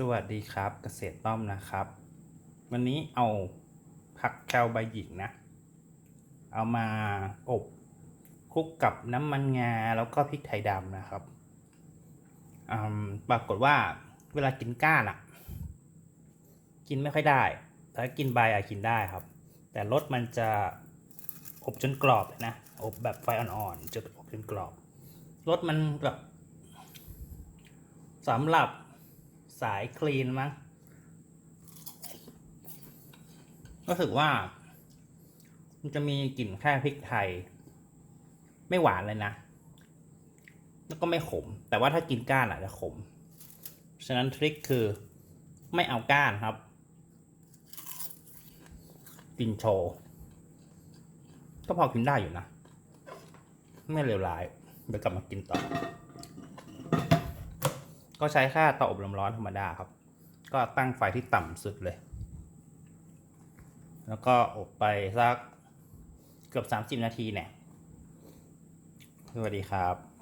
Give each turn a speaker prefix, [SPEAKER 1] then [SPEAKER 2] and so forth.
[SPEAKER 1] สวัสดีครับเกษตรต้อมนะครับ วันนี้เอาผักแคลใบหยิกนะ เอามาอบคลุกกับน้ำมันงาแล้วก็พริกไทยดำนะครับปรากฏว่าเวลากินก้านอะกินไม่ค่อยได้แต่กินใบอะกินได้ครับ แต่รสมันจะอบจนกรอบนะอบแบบไฟอ่อนๆจนอบจนกรอบรสมันแบบสำหรับ สายคลีนมั้งรู้สึกว่า มันจะมีกลิ่นแค่พริกไทย ไม่หวานเลยนะ แล้วก็ไม่ขม แต่ว่าถ้ากินก้านอาจจะขม ฉะนั้นทริคคือไม่เอาก้านครับ กินโชว์ก็พอกินได้อยู่นะ ไม่เลวร้าย เดี๋ยวกลับมากินต่อ ก็ใช้ค่าเตาอบลมร้อนธรรมดาครับ ก็ตั้งไฟที่ต่ำสุดเลย แล้วก็อบไปสักเกือบ 30 นาทีเนี่ยสวัสดีครับ